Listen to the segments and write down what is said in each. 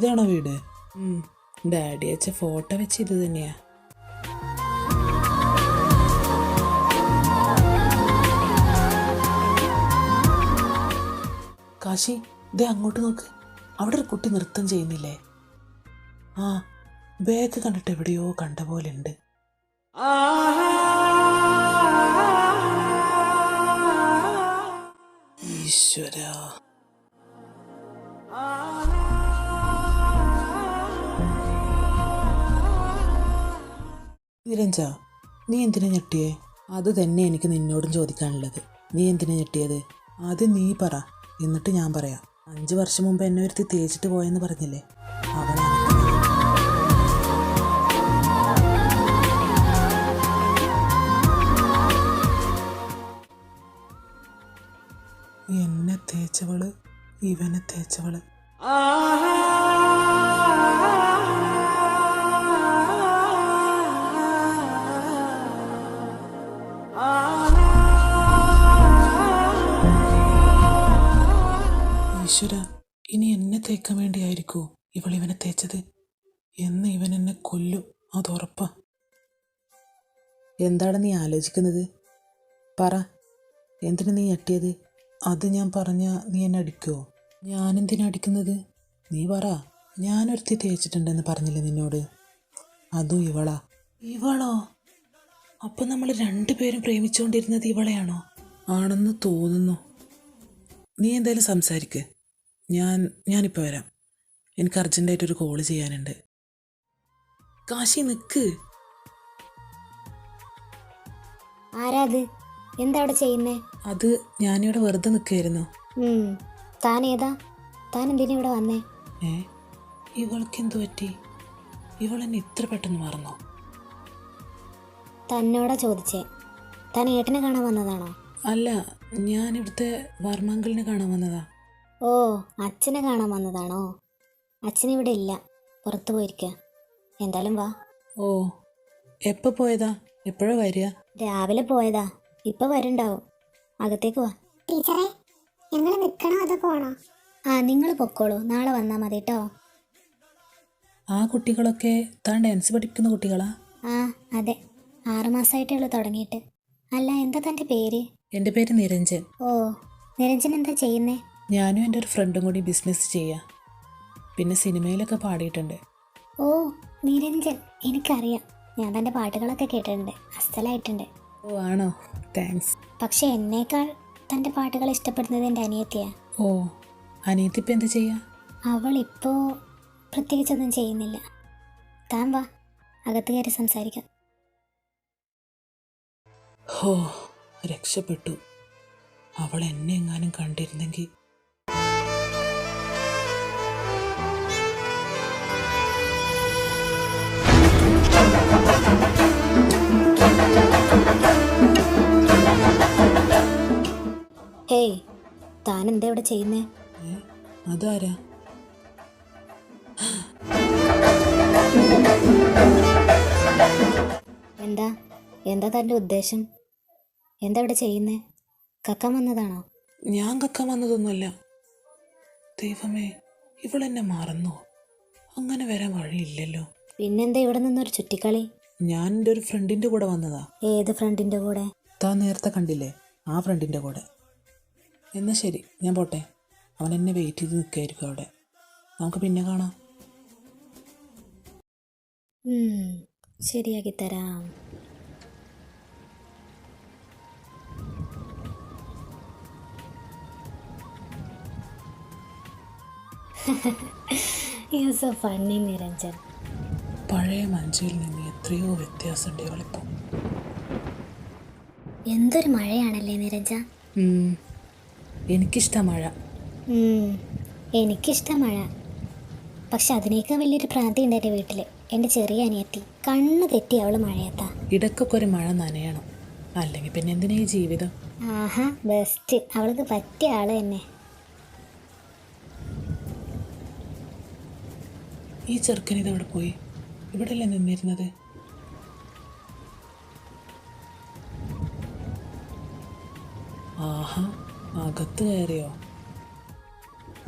ഇതാണോ വീട്? ഡാഡി അച്ഛ ഫോട്ടോ വെച്ച് ഇത് തന്നെയാ. കാശി ദേ അങ്ങോട്ട് നോക്ക്. അവിടെ ഒരു കുട്ടി നൃത്തം ചെയ്യുന്നില്ലേ? ആ ബാഗ് കണ്ടിട്ട് എവിടെയോ കണ്ട പോലെ ഉണ്ട്. ഈശ്വര. നിരഞ്ജ നീ എന്തിനാ ഞെട്ടിയേ? അത് തന്നെ എനിക്ക് നിന്നോടും ചോദിക്കാനുള്ളത്. നീ എന്തിനാ ഞെട്ടിയത്? ആദ്യം നീ പറ എന്നിട്ട് ഞാൻ പറയാം. അഞ്ചു വർഷം മുമ്പ് എന്നെ ഒരുത്തി തേച്ചിട്ട് പോയെന്ന് പറഞ്ഞില്ലേ? അവളാണ് എന്നെ തേച്ചവൾ ഇവനെ തേച്ചവൾ. ഈശ്വര എന്താണ് നീ ആലോചിക്കുന്നത്? പറ. എന്തിനു നീ ഞെട്ടിയത്? അത് ഞാൻ പറഞ്ഞ നീ എന്നെ അടിക്കുമോ ഞാനെന്തിനാ അടിക്കുന്നത്? നീ പറ. ഞാനൊരുത്തി തേച്ചിട്ടുണ്ടെന്ന് പറഞ്ഞില്ലേ നിന്നോട്? അതും ഇവളാ? ഇവളോ? അപ്പം നമ്മൾ രണ്ടുപേരും പ്രേമിച്ചുകൊണ്ടിരുന്നത് ഇവളെയാണോ? ആണെന്ന് തോന്നുന്നു. നീ എന്തായാലും സംസാരിക്ക്. ഞാൻ ഞാനിപ്പോൾ വരാം. എനിക്ക് അർജന്റായിട്ടൊരു കോൾ ചെയ്യാനുണ്ട്. കാശി നിൽക്ക് ആരാ അത്? എന്താ അവിടെ ചെയ്യുന്നേ? അത് ഞാനിവിടെ വെറുതെ നിൽക്കുകയായിരുന്നു ഉം, താൻ ഏതാ താൻ എന്തിനാ ഇവിടെ വന്നേ? ഏ? ഇവൾക്ക് എന്തു പറ്റി? ഇവൾ എന്നെ ഇത്ര പെട്ടെന്ന് മറന്നോ? തന്നോടാ ചോദിച്ചേ. താൻ ഏട്ടനെ കാണാൻ വന്നതാണോ? അല്ല ഞാൻ ഇവിടുത്തെ വർമാങ്കലിനെ കാണാൻ വന്നതാ. ഓ അച്ഛനെ കാണാൻ വന്നതാണോ? അച്ഛനിവിടെ ഇല്ല. പുറത്തു പോയിരിക്കുക എന്തായാലും വാ. ഓ എപ്പോ പോയതാ? എപ്പോഴാ വരിക? രാവിലെ പോയതാ. ഇപ്പൊ വരുണ്ടാവും. അകത്തേക്ക് വാ. ടീച്ചറെ ഞങ്ങൾ നിൽക്കണോ അതോ പോണോ? ആ നിങ്ങൾ പൊക്കോളൂ. നാളെ വന്നാ മതി കേട്ടോ ആ കുട്ടികളൊക്കെ താൻ ഡാൻസ് പഠിക്കുന്ന കുട്ടികളാ? ആ അതെ. ആറുമാസമായിട്ടേ ഉള്ളൂ തുടങ്ങിയിട്ട്. അല്ല എന്താ തന്റെ പേര്? എന്റെ പേര് നിരഞ്ജൻ. ഓ നിരഞ്ജൻ എന്താ ചെയ്യുന്നേ? ഞാനും എന്റെ ഒരു ഫ്രണ്ടും കൂടി ബിസിനസ് ചെയ്യാം. പിന്നെ സിനിമയിലൊക്കെ പാടിയിട്ടുണ്ട്. ഓ നിരഞ്ജൻ. എനിക്കറിയാം. ഞാൻ തന്റെ പാട്ടുകളൊക്കെ കേട്ടിട്ടുണ്ട്. അസ്ഥലായിട്ടുണ്ട്. ഓ ആണോ? താങ്ക്സ് പക്ഷെ എന്നേക്കാൾ തന്റെ പാട്ടുകൾ ഇഷ്ടപ്പെടുന്നത് എന്റെ അനിയത്തിയാ. ഓ അനിയത്തിപ്പം എന്ത് ചെയ്യാ? അവൾ ഇപ്പോൾ പ്രത്യേകിച്ചൊന്നും ചെയ്യുന്നില്ല. താൻ വാ അകത്ത് കയറി സംസാരിക്കാം. ഓ രക്ഷപ്പെട്ടു. അവൾ എന്നെ എങ്ങാനും കണ്ടിരുന്നെങ്കിൽ ഹേയ് താൻ എന്താ ഇവിടെ ചെയ്യുന്നേ? അതാരാ? എന്താ? എന്താ തന്റെ ഉദ്ദേശം? എന്താ ഇവിടെ ചെയ്യുന്നേ? കക്കം വന്നതാണോ? ഞാൻ കക്കം വന്നതൊന്നുമല്ല. ദൈവമേ ഇവളെന്നെ മറന്നോ? അങ്ങനെ വരാൻ വഴിയില്ലല്ലോ. പിന്നെന്താ ഇവിടെ നിന്നൊരു ചുറ്റിക്കളി? ഞാൻ എന്റെ ഒരു ഫ്രണ്ടിന്റെ കൂടെ വന്നതാ. ഏത് ഫ്രണ്ടിന്റെ കൂടെ? താൻ നേരത്തെ കണ്ടില്ലേ? ആ ഫ്രണ്ടിന്റെ കൂടെ. എന്നാൽ ശരി ഞാൻ പോട്ടെ. അവൻ എന്നെ വെയിറ്റ് ചെയ്ത് നിൽക്കായിരിക്കും അവിടെ. നമുക്ക് പിന്നെ കാണാം. ശരിയാക്കി തരാം ഫണ്ണി നിരഞ്ജൻ പഴയ മഞ്ചയിൽ നിന്ന് എത്രയോ വ്യത്യാസമുണ്ട് ഇവളിപ്പോൾ എന്തൊരു മഴയാണല്ലേ നിരഞ്ജ? എനിക്കിഷ്ടം മഴ. എനിക്കിഷ്ടം മഴ. പക്ഷെ അതിനേക്കാൾ വലിയൊരു പ്രാന്തി ഉണ്ട് എന്റെ വീട്ടിൽ എന്റെ ചെറിയ അനിയത്തി കണ്ണ് തെറ്റി അവൾ മഴയത്താ. ഇടയ്ക്കൊക്കെ ഒരു മഴ നനയണം. അല്ലെങ്കിൽ പിന്നെ എന്തിനാ ഈ ജീവിതം? ആഹാ ബെസ്റ്റ് അവൾക്ക് പറ്റിയ ആൾ തന്നെ. ഈ ചെറുക്കൻ ഇതവിടെ പോയി? ഇവിടെയല്ലേ നിന്നിരുന്നത്? ആഹാ അകത്ത് കയറിയോ?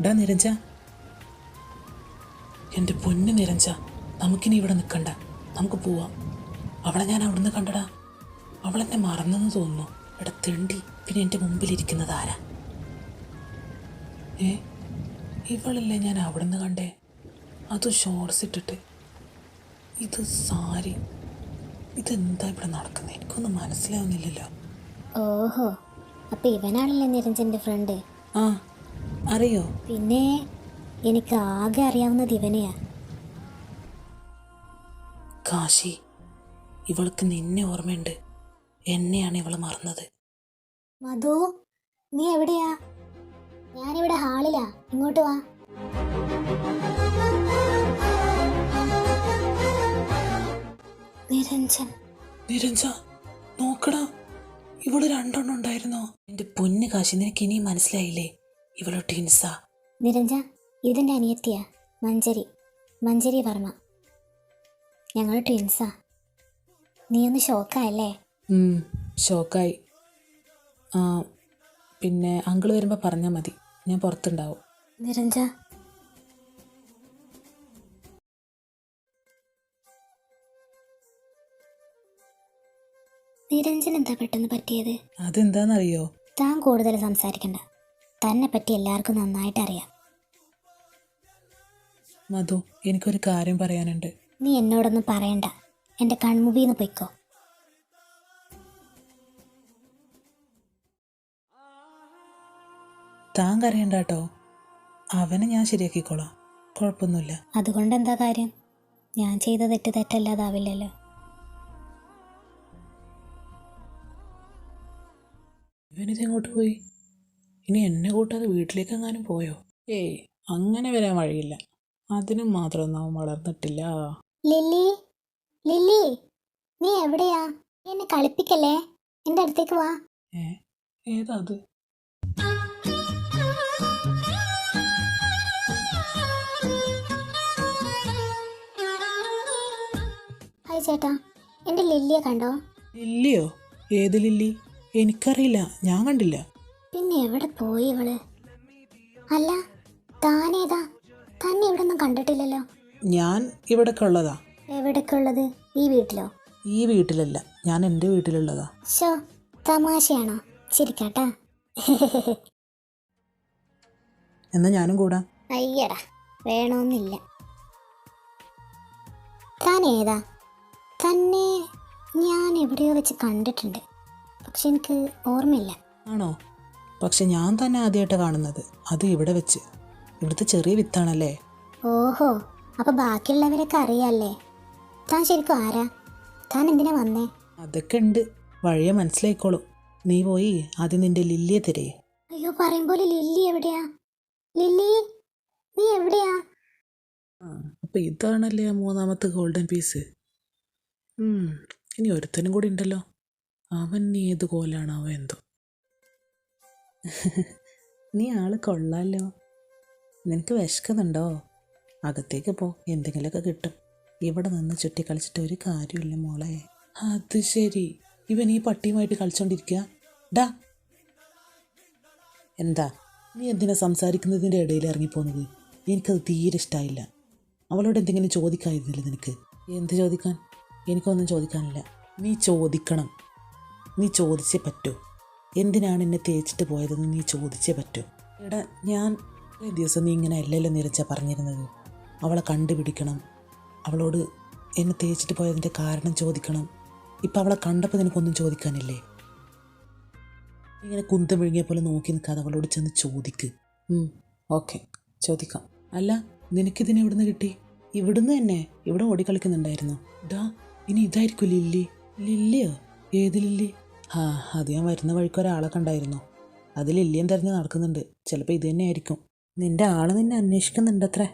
ഡാ നിരഞ്ജ. എന്റെ പൊന്ന് നിരഞ്ച നമുക്കിനി ഇവിടെ നിൽക്കണ്ട നമുക്ക് പോവാം. അവളെ ഞാൻ അവിടുന്ന് കണ്ടടാ. അവളെന്നെ മറന്നെന്ന് തോന്നുന്നു. ഇവിടെ തെണ്ടി. പിന്നെ എന്റെ മുമ്പിലിരിക്കുന്നത് ആരാ? ഏ? ഇവളല്ലേ ഞാൻ അവിടുന്ന് കണ്ടേ? അത് ഷോർട്സ് ഇട്ടിട്ട് ഇത് സാരി. ഇതെന്താ ഇവിടെ നടക്കുന്നത് എനിക്കൊന്നും മനസ്സിലാവുന്നില്ലല്ലോ. ഓഹോ. അപ്പൊ ഇവനാണല്ലേ നിരഞ്ജന്റെ ഫ്രണ്ട് ആ അറിയോ? പിന്നെ എനിക്ക് ആകെ അറിയാവുന്നത് ഇവനെയാ. കാശി ഇവൾക്ക് നിന്നെ ഓർമ്മയുണ്ട്. എന്നെയാണ് ഇവൾ മറന്നത്. മധു നീ എവിടെയാ? ഞാനിവിടെ ഹാളിലാ. ഇങ്ങോട്ട് വാ. നിരഞ്ജൻ. നിരഞ്ജ നോക്കടാ. ഇവൾ രണ്ടെണ്ണം ഉണ്ടായിരുന്നോ? എന്റെ പൊന്ന് കാശി നിനക്ക് ഇനി മനസ്സിലായില്ലേ? ഇവൾ ടീൻസ നിരഞ്ജ ഇതിന്റെ അനിയത്തിയാ മഞ്ചരി മഞ്ചരി വർമ്മ. ഞങ്ങൾ ട്വിൻസാ നീ ഒന്ന് ഷോക്കായല്ലേ ഷോക്കായി ആ പിന്നെ അങ്കിൾ വരുമ്പോൾ പറഞ്ഞാ മതി. ഞാൻ പുറത്തുണ്ടാവും. നിരഞ്ജ നിരഞ്ജൻ എന്താ പെട്ടെന്ന് പറ്റിയത്? അതെന്താണെന്നറിയോ താൻ കൂടുതൽ സംസാരിക്കണ്ട. തന്നെ പറ്റി എല്ലാവർക്കും നന്നായിട്ട് അറിയാം. മധു എനിക്കൊരു കാര്യം പറയാനുണ്ട്. നീ എന്നോടൊന്നും പറയണ്ട. എന്റെ കൺമുബീന്ന് പൊയ്ക്കോ. താൻ കരയണ്ട കേട്ടോ അവനെ ഞാൻ ശരിയാക്കിക്കോളാം. കുഴപ്പമൊന്നുമില്ല. അതുകൊണ്ട് എന്താ കാര്യം? ഞാൻ ചെയ്ത തെറ്റ് തെറ്റല്ലാതാവില്ലല്ലോ. ഇവനിത് എങ്ങോട്ട് പോയി? ഇനി എന്നെ കൂട്ടാതെ വീട്ടിലേക്ക് എങ്ങാനും പോയോ? ഏയ് അങ്ങനെ വരാൻ വഴിയില്ല. അതിനും മാത്രം നാം വളർന്നിട്ടില്ല. ലില്ലി ലില്ലി നീ എവിടെയാ? നീ എന്നെ കളിപ്പിക്കല്ലേ? എന്റെ അടുത്തേക്ക് വാ. ഏ ഏതാ അത്? ഹായ് ചേട്ടാ എന്റെ ലില്ലിയെ കണ്ടോ? ലില്ലിയോ? ഏത് ലില്ലി? എനിക്കറിയില്ല. ഞാൻ കണ്ടില്ല. പിന്നെ എവിടെ പോയി ഇവൾ? അല്ല താനേതാ തന്നെ ഇവിടെ ഒന്നും കണ്ടിട്ടില്ലല്ലോ. ഞാൻ ഇവിടൊക്കെ ഉള്ളതാ. എവിടൊക്കെ ഉള്ളത്? ഈ വീട്ടിലോ? ഈ വീട്ടിലല്ല. ഞാൻ എന്റെ വീട്ടിലുള്ളതാ. ഷോ തമാശയാണോ? ചിരിക്കാട്ടാ. എന്നാ ഞാനും കൂടാ. അയ്യടാ വേണമെന്നില്ല താൻ ഏതാ? തന്നെ ഞാൻ എവിടെയോ വെച്ച് കണ്ടിട്ടുണ്ട്. പക്ഷെ എനിക്ക് ഓർമ്മയില്ല. ആണോ? പക്ഷെ ഞാൻ തന്നെ ആദ്യമായിട്ട് കാണുന്നത്. അത് ഇവിടെ വെച്ച്. ഇവിടുത്തെ ചെറിയ വിത്താണല്ലേ? ഓഹോ അപ്പൊ ബാക്കിയുള്ളവരൊക്കെ അറിയാല്ലേ? താൻ ശരിക്കും ആരാ? താൻ എന്തിനാ വന്നേ? അതൊക്കെ ഉണ്ട്. വഴിയെ മനസ്സിലായിക്കോളൂ. നീ പോയി ആദ്യം നിന്റെ ലില്ലിയെ തിരയെ അയ്യോ പറയും പോലെ ലില്ലി എവിടെയാ? ലില്ലി നീ എവിടെയാ? അപ്പൊ ഇതാണല്ലേ ആ മൂന്നാമത്തെ ഗോൾഡൻ പീസ്? ഇനി ഒരുത്തനും കൂടി ഉണ്ടല്ലോ. അവൻ നീ ഏത് കോലാണാവോ എന്തോ? നീ ആൾ കൊള്ളാലോ. നിനക്ക് വിശക്കുന്നുണ്ടോ? അകത്തേക്ക് പോ എന്തെങ്കിലുമൊക്കെ കിട്ടും. ഇവിടെ നിന്ന് ചുറ്റി കളിച്ചിട്ട് ഒരു കാര്യമില്ല മോളെ. അത് ശരി. ഇവൻ ഈ പട്ടിയുമായിട്ട് കളിച്ചോണ്ടിരിക്കുക ഡാ. എന്താ? നീ എന്തിനാ സംസാരിക്കുന്നതിന്റെ ഇടയിൽ ഇറങ്ങിപ്പോകുന്നത് എനിക്കത് തീരെ ഇഷ്ടമായില്ല അവളോട് എന്തെങ്കിലും ചോദിക്കായിരുന്നില്ല നിനക്ക്? എന്ത് ചോദിക്കാൻ? എനിക്കൊന്നും ചോദിക്കാനില്ല. നീ ചോദിക്കണം. നീ ചോദിച്ചേ പറ്റൂ. എന്തിനാണ് എന്നെ തേച്ചിട്ട് പോയതെന്ന് നീ ചോദിച്ചേ പറ്റൂ. എടാ ഞാൻ ഒരു ദിവസം നീ ഇങ്ങനെ അല്ലല്ലോ നിരച്ച പറഞ്ഞിരുന്നത്. അവളെ കണ്ടുപിടിക്കണം. അവളോട് എന്നെ തേച്ചിട്ട് പോയതിന്റെ കാരണം ചോദിക്കണം. ഇപ്പം അവളെ കണ്ടപ്പോൾ നിനക്കൊന്നും ചോദിക്കാനില്ലേ? ഇങ്ങനെ കുന്തം വിഴുങ്ങിയ പോലെ നോക്കി നിൽക്കാതെ അവളോട് ചെന്ന് ചോദിക്ക്. ഓക്കെ ചോദിക്കാം. അല്ല നിനക്കിതിനെ ഇവിടുന്ന് കിട്ടി? ഇവിടുന്ന് തന്നെ. ഇവിടെ ഓടിക്കളിക്കുന്നുണ്ടായിരുന്നു. ഡാ ഇനി ഇതായിരിക്കും ലില്ലി. ലില്ലിയോ? ഏത് ലില്ലി? ആ അത് ഞാൻ വരുന്ന വഴിക്ക് ഒരാളെ കണ്ടായിരുന്നു. അതിൽ ലില്ലിയും തിരഞ്ഞ് നടക്കുന്നുണ്ട്. ചിലപ്പോൾ ഇത് തന്നെ ആയിരിക്കും നിന്റെ ആൾ നിന്നെ അന്വേഷിക്കുന്നുണ്ടത്രേ.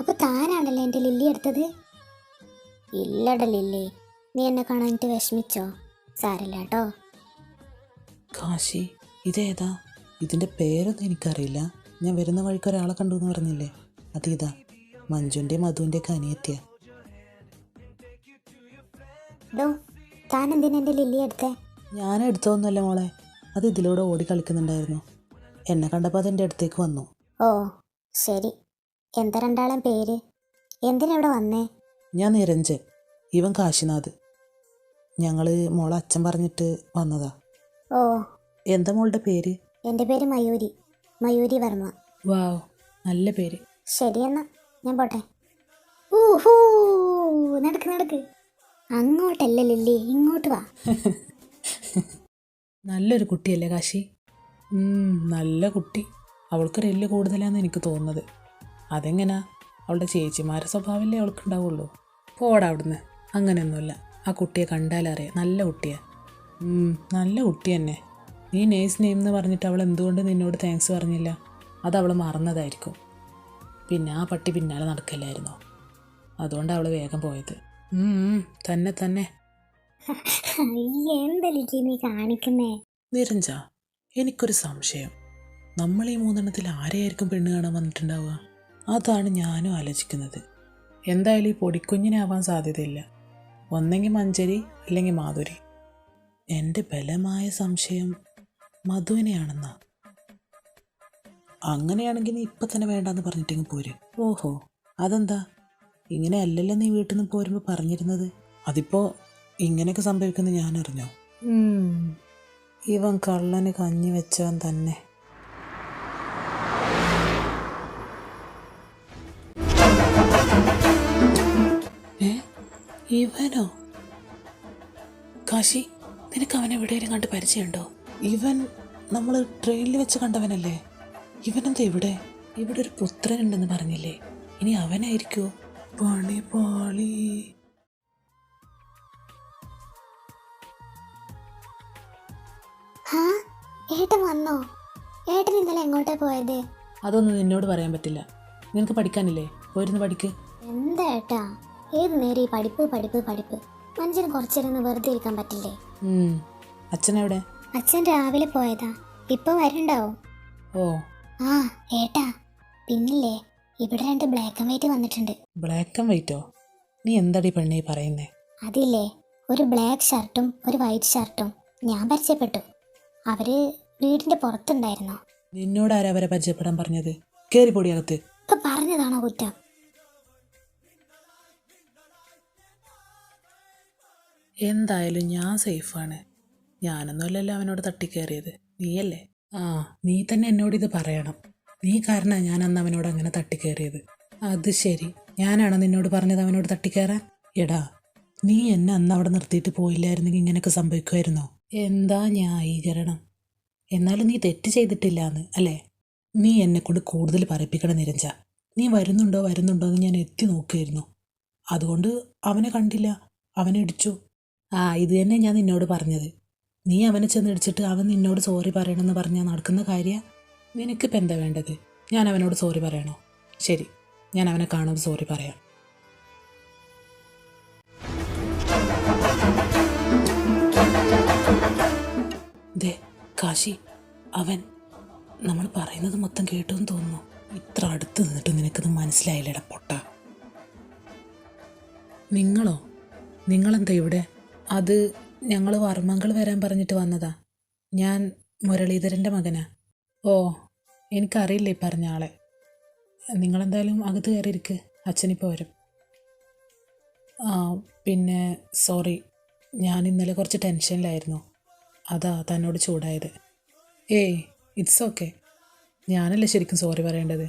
അപ്പൊ താനാണല്ലേ എന്റെ ലില്ലി എടുത്തത്? ഇല്ലട ലില്ലി. നീ എന്നെ കാണാനിട്ട് വിഷമിച്ചോ? സാരില്ല കേട്ടോ കാശി ഇതേതാ? ഇതിന്റെ പേരൊന്നും എനിക്കറിയില്ല. ഞാൻ വരുന്ന വഴിക്ക് ഒരാളെ കണ്ടു എന്ന് പറഞ്ഞില്ലേ? അത് ഇതാ മഞ്ജുന്റെ മധുവിന്റെ ഒക്കെ അനിയത്തിയ. ഡോ താൻ എന്തിനാ എന്റെ ലില്ലി എടുത്തേ? ഞാൻ എടുത്തതൊന്നുമല്ല മോളെ. അത് ഇതിലൂടെ ഓടി കളിക്കുന്നുണ്ടായിരുന്നു. എന്നെ കണ്ടപ്പോൾ അതിന്റെ അടുത്തേക്ക് വന്നു. ഓ ശരി. എന്താ രണ്ടാളം പേര്? എന്തിനാ ഇവിടെ വന്നേ? ഞാൻ നിരഞ്ജൻ ഇവൻ കാശിനാഥ്. ഞങ്ങൾ മോളെ അച്ഛൻ പറഞ്ഞിട്ട് വന്നതാ. ഓ. എന്താ മോളുടെ പേര്? എന്റെ പേര് മയൂരി. മയൂരി വർമ്മ. വാവ് നല്ല പേര്. ശരിയെന്നാ എന്നാ. ഞാൻ പോട്ടെ. ഊഹൂ നടക്ക് നടക്ക്. അങ്ങോട്ടല്ല ലില്ലി ഇങ്ങോട്ട് വാ. നല്ലൊരു കുട്ടിയല്ലേ കാശി? നല്ല കുട്ടി. അവൾക്ക് എല്ല് കൂടുതലാണെന്ന് എനിക്ക് തോന്നുന്നത്. അതെങ്ങനാ? അവളുടെ ചേച്ചിമാരുടെ സ്വഭാവമല്ലേ അവൾക്കുണ്ടാവുള്ളൂ. പോടാ അവിടുന്ന്. അങ്ങനെയൊന്നുമില്ല. ആ കുട്ടിയെ കണ്ടാലറിയാം നല്ല കുട്ടിയാ. നല്ല കുട്ടി തന്നെ. നീ നേഴ്സ് നെയിം എന്ന് പറഞ്ഞിട്ട് അവൾ എന്തുകൊണ്ട് നിന്നോട് താങ്ക്സ് പറഞ്ഞില്ല? അത് അവൾ മറന്നതായിരിക്കും. പിന്നെ ആ പട്ടി പിന്നാലെ നടക്കില്ലായിരുന്നോ? അതുകൊണ്ട് അവൾ വേഗം പോയത്. തന്നെ തന്നെ. നീ കാണിക്കുന്നേ? നിരഞ്ജ എനിക്കൊരു സംശയം. നമ്മൾ ഈ മൂന്നെണ്ണത്തിൽ ആരെയായിരിക്കും പെണ്ണ് കാണാൻ വന്നിട്ടുണ്ടാവുക? അതാണ് ഞാനും ആലോചിക്കുന്നത്. എന്തായാലും ഈ പൊടിക്കുഞ്ഞിനെ ആവാൻ സാധ്യതയില്ല. ഒന്നെങ്കിൽ മഞ്ചരി അല്ലെങ്കിൽ മാധുരി. എന്റെ ബലമായ സംശയം മധുവിനെയാണെന്നാ. അങ്ങനെയാണെങ്കിൽ നീ ഇപ്പം തന്നെ വേണ്ടാന്ന് പറഞ്ഞിട്ടെങ്കിൽ പോര്. ഓഹോ അതെന്താ? ഇങ്ങനെ അല്ലല്ലോ നീ വീട്ടിൽ നിന്ന് പോരുമ്പോൾ പറഞ്ഞിരുന്നത്? അതിപ്പോ ഇങ്ങനെയൊക്കെ സംഭവിക്കുന്നു ഞാൻ അറിഞ്ഞോ ഇവൻ കള്ളന് കഞ്ഞി വെച്ചവൻ തന്നെ. ഏ? ഇവനോ? കാശി നിനക്ക് അവൻ എവിടെയെങ്കിലും കണ്ട് പരിചയമുണ്ടോ? ഇവൻ നമ്മൾ ട്രെയിനിൽ വെച്ച് കണ്ടവനല്ലേ? ഇവനെന്താ ഇവിടെ? ഇവിടെ ഒരു പുത്രനുണ്ടെന്ന് പറഞ്ഞില്ലേ? ഇനി അവനായിരിക്കോ പണി പാളി. ഏട്ടൻ വന്നോ? ഏട്ടൻ ഇന്നലെ എങ്ങോട്ടാ പോയത്? അതൊന്നും നിന്നോട് പറയാൻ പറ്റില്ല. നിനക്ക് പഠിക്കാനില്ലേ? പോയിരുന്ന് പഠിക്ക്. എന്താ ഏട്ടാ? ഏത് നേരം ഈ പഠിപ്പ് പഠിപ്പ് പഠിപ്പ്? മനുഷ്യന് കുറച്ചിരുന്ന് വെറുതെ ഇരിക്കാൻ പറ്റില്ലേ? അച്ഛൻ അച്ഛനെവിടെ അച്ഛൻ രാവിലെ പോയതാ. ഇപ്പൊ വരണ്ടാവും ഓ. ആ ഏട്ടാ. പിന്നില്ലേ? ഇവിടെ രണ്ട് ബ്ലാക്ക് ആൻഡ് വൈറ്റ് വന്നിട്ടുണ്ട്. ബ്ലാക്ക് ആൻഡ് വൈറ്റോ നീ എന്താടി പെണ്ണേ പറയുന്നേ? അതില്ലേ? ഒരു ബ്ലാക്ക് ഷർട്ടും ഒരു വൈറ്റ് ഷർട്ടും ഞാൻ പരിചയപ്പെട്ടു. അവർ വീടിന്റെ പുറത്തുണ്ടായിരുന്നോ? നിന്നോട് ആരാ അവരെ പരിചയപ്പെടാൻ പറഞ്ഞത്? കേറി പൊടിയകത്ത് ഇപ്പൊ പറഞ്ഞതാണോ കുറ്റം? എന്തായാലും ഞാൻ സേഫാണ് ഞാനൊന്നുമല്ലല്ലോ അവനോട് തട്ടിക്കയറിയത് നീയല്ലേ? ആ നീ തന്നെ എന്നോട് ഇത് പറയണം. നീ കാരണമാണ് ഞാൻ അന്ന് അവനോട് അങ്ങനെ തട്ടിക്കയറിയത് അത് ശരി. ഞാനാണോ നിന്നോട് പറഞ്ഞത് അവനോട് തട്ടിക്കയറാൻ എടാ നീ എന്നെ അന്ന് അവിടെ നിർത്തിയിട്ട് പോയില്ലായിരുന്നെങ്കിൽ ഇങ്ങനെയൊക്കെ സംഭവിക്കുമായിരുന്നോ? എന്താ ന്യായീകരണം? എന്നാലും നീ തെറ്റ് ചെയ്തിട്ടില്ല എന്ന് അല്ലേ? നീ എന്നെ കൊണ്ട് കൂടുതൽ പറയിപ്പിക്കണം നിരഞ്ജ. നീ വരുന്നുണ്ടോ വരുന്നുണ്ടോ എന്ന് ഞാൻ എത്തി നോക്കുകയായിരുന്നു അതുകൊണ്ട് അവനെ കണ്ടില്ല. അവനെ ഇടിച്ചു. ആ ഇത് തന്നെ ഞാൻ നിന്നോട് പറഞ്ഞത്. നീ അവനെ ചെന്ന് ഇടിച്ചിട്ട് അവൻ നിന്നോട് സോറി പറയണമെന്ന് പറഞ്ഞാൽ നടക്കുന്ന കാര്യ? നിനക്കിപ്പോൾ എന്താ വേണ്ടത്? ഞാൻ അവനോട് സോറി പറയണോ? ശരി ഞാൻ അവനെ കാണുമ്പോൾ സോറി പറയാം. ദേ കാശി അവൻ നമ്മൾ പറയുന്നത് മൊത്തം കേട്ടു എന്ന് തോന്നുന്നു. ഇത്ര അടുത്ത് നിന്നിട്ട് നിനക്കത് മനസ്സിലായില്ലട പൊട്ട? നിങ്ങളോ? നിങ്ങളെന്താ ഇവിടെ? അത് ഞങ്ങൾ വർമ്മങ്ങൾ വരാൻ പറഞ്ഞിട്ട് വന്നതാ. ഞാൻ മുരളീധരന്റെ മകനാ. ഓ എനിക്കറിയില്ല പറഞ്ഞ ആളെ. നിങ്ങളെന്തായാലും അകത്ത് കയറിയിരിക്ക്. അച്ഛനിപ്പോൾ വരും. ആ പിന്നെ സോറി ഞാൻ ഇന്നലെ കുറച്ച് ടെൻഷനിലായിരുന്നു. അതാ തന്നോട് ചൂടായത്. ഏയ് ഇറ്റ്സ് ഓക്കെ ഞാനല്ലേ ശരിക്കും സോറി പറയേണ്ടത്?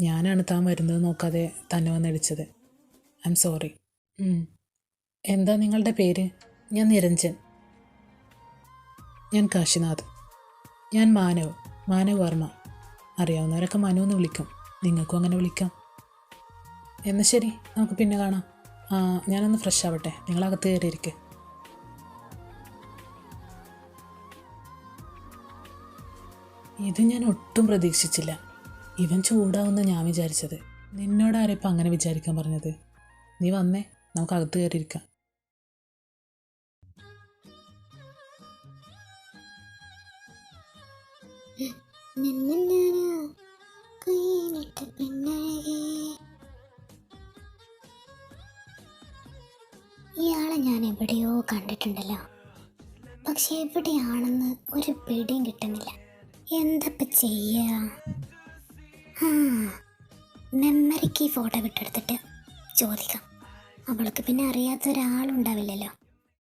ഞാനാണ് താൻ വരുന്നത് നോക്കാതെ തന്നെ വന്നടിച്ചത് ഐ എം സോറി എന്താ നിങ്ങളുടെ പേര്? ഞാൻ നിരഞ്ജൻ. ഞാൻ കാശിനാഥ്. ഞാൻ മാനവ് മാനവ് വർമ്മ. അറിയാവുന്നവരൊക്കെ മനു എന്ന് വിളിക്കും. നിങ്ങൾക്കും അങ്ങനെ വിളിക്കാം. എന്നാൽ ശരി നമുക്ക് പിന്നെ കാണാം. ഞാനൊന്ന് ഫ്രഷ് ആവട്ടെ. നിങ്ങളകത്ത് കയറിയിരിക്കെ. ഇത് ഞാൻ ഒട്ടും പ്രതീക്ഷിച്ചില്ല. ഇവൻ ചൂടാവുന്ന ഞാൻ വിചാരിച്ചത്. നിന്നോട് ആരാ ഇപ്പം അങ്ങനെ വിചാരിക്കാൻ പറഞ്ഞത്? നീ വന്നേ നമുക്ക് അകത്ത് കയറിയിരിക്കാം ഇയാളെ ഞാൻ എവിടെയോ കണ്ടിട്ടുണ്ടല്ലോ. പക്ഷെ എവിടെയാണെന്ന് ഒരു പിടിയും കിട്ടുന്നില്ല. എന്തപ്പ ചെയ്യാ? മെമ്മറിക്ക് ഈ ഫോട്ടോ വിട്ടെടുത്തിട്ട് ചോദിക്കാം. അവൾക്ക് പിന്നെ അറിയാത്ത ഒരാളുണ്ടാവില്ലല്ലോ